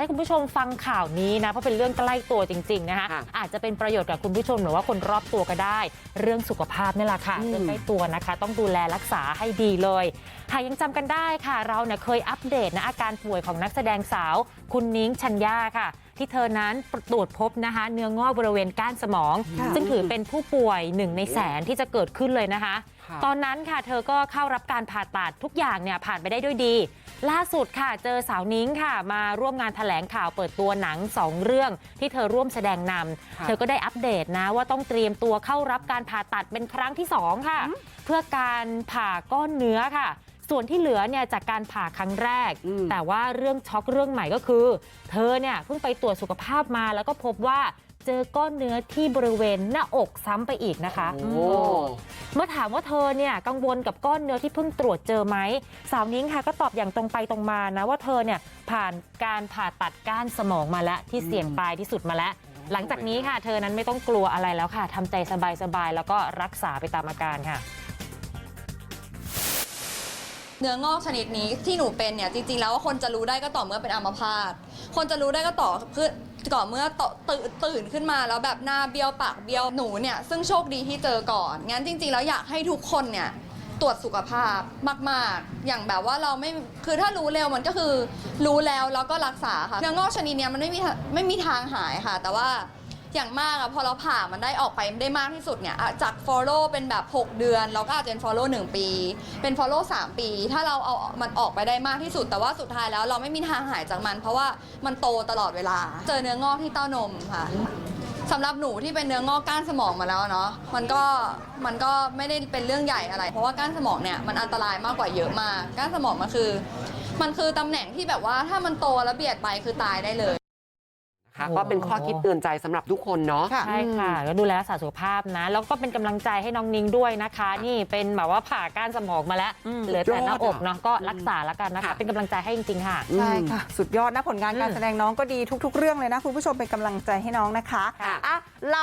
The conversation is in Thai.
ให้คุณผู้ชมฟังข่าวนี้นะ เพราะเป็นเรื่องใกล้ตัวจริง ๆ นะคะค่ะอาจจะเป็นประโยชน์กับคุณผู้ชมหรือว่าคนรอบตัวก็ได้ เรื่องสุขภาพนี่แหละค่ะอืมเรื่องใกล้ตัวนะคะ ต้องดูแลรักษาให้ดีเลยหากยังจำกันได้ค่ะ เราเนี่ยเคยอัปเดตนะอาการป่วยของนักแสดงสาว คุณนิ้งชัญญาค่ะ ที่เธอนั้นตรวจพบนะคะ เนื้องอกบริเวณก้านสมองค่ะซึ่งถือเป็นผู้ป่วยหนึ่งในแสนที่จะเกิดขึ้นเลยนะคะค่ะตอนนั้นค่ะเธอก็เข้ารับการผ่าตัดทุกอย่างเนี่ยผ่านไปได้ด้วยดี ล่าสุดค่ะเจอสาวนิ้งค่ะ มาร่วมงานแถลงข่าวเปิดตัวหนัง 2 เรื่องที่เธอร่วมแสดงนำค่ะเธอก็ได้อัปเดตนะว่าต้องเตรียมตัวเข้ารับการผ่าตัดเป็นครั้งที่ 2 ค่ะ เพื่อการผ่าก้อนเนื้อค่ะ ส่วนที่เหลือเนี่ยจากการผ่าครั้งแรก อืม แต่ว่าเรื่องช็อกเรื่องใหม่ก็คือ เธอเนี่ยเพิ่งไปตรวจสุขภาพมาแล้วก็พบว่าเจอก้อนเนื้อที่บริเวณหน้าอกซ้ำไปอีกนะคะ โอ้อืมเมื่อ ถามว่าเธอเนี่ยกังวลกับก้อนเนื้อที่เพิ่งตรวจเจอไหมสาวนิ้งค่ะก็ตอบอย่างตรงไปตรงมานะว่าเธอเนี่ยผ่านการผ่าตัดก้านสมองมาแล้วที่เสี่ยงตายที่สุดมาแล้ว หลังจากนี้ค่ะ เธอนั้นไม่ต้องกลัวอะไรแล้วค่ะทำใจสบายๆแล้วก็รักษาไปตามอาการค่ะ เนื้องอกชนิดนี้ที่หนูเป็นเนี่ยจริงๆแล้วว่าคนจะรู้ได้ก็ต่อเมื่อเป็นอัมพาตคนจะรู้ได้ก็ต่อคือต่อเมื่อตตื่นตื่นขึ้นมาแล้วแบบหน้าเบี้ยวปากเบี้ยวหนูเนี่ยซึ่งโชคดีที่เจอก่อนงั้นจริง ๆ แล้วอยากให้ทุกคนเนี่ยตรวจสุขภาพมาก ๆ อย่างแบบว่าเราไม่คือถ้ารู้เร็วมันก็คือรู้แล้วแล้วก็รักษาค่ะเนื้องอกชนิดเนี้ยมันไม่มีไม่มีทางหายค่ะ แต่ว่า อย่างมากอะพอเราผ่ามันได้ออกไปได้มากที่สุดเนี่ยอะจาก follow เป็นแบบ 6 เดือน เราก็อาจจะเป็น follow 1 ปี เป็น follow 3 ปี ถ้าเราเอามันออกไปได้มากที่สุด แต่ว่าสุดท้ายแล้วเราไม่มีทางหายจากมัน เพราะว่ามันโตตลอดเวลา เจอเนื้องอกที่เต้านมค่ะสำหรับหนูที่เป็นเนื้องอกก้านสมองมาแล้วเนาะมันก็มันก็ไม่ได้เป็นเรื่องใหญ่อะไร เพราะว่าก้านสมองเนี่ยมันอันตรายมากกว่าเยอะมากก้านสมองมันคือ มันคือตำแหน่งที่แบบว่าถ้ามันโตแล้วเบียดไปคือตายได้เลย ค่ะก็เป็นข้อคิดเตือนใจสำหรับทุกคนเนาะใช่ค่ะก็ดูแลรักษาสุขภาพนะ แล้วก็เป็นกำลังใจให้น้องนิ้งด้วยนะคะ นี่เป็นแบบว่าผ่าก้านสมองมาแล้วอืมเหลือแต่หน้าอกเนาะก็อืมรักษาแล้วกันนะคะค่ะเป็นกำลังใจให้จริงๆค่ะใช่ค่ะ สุดยอดนะผลงานการอืมแสดงน้องก็ดีทุก ๆ เรื่องเลยนะคุณผู้ชมเป็นกำลังใจให้น้องนะคะค่ะอะเรา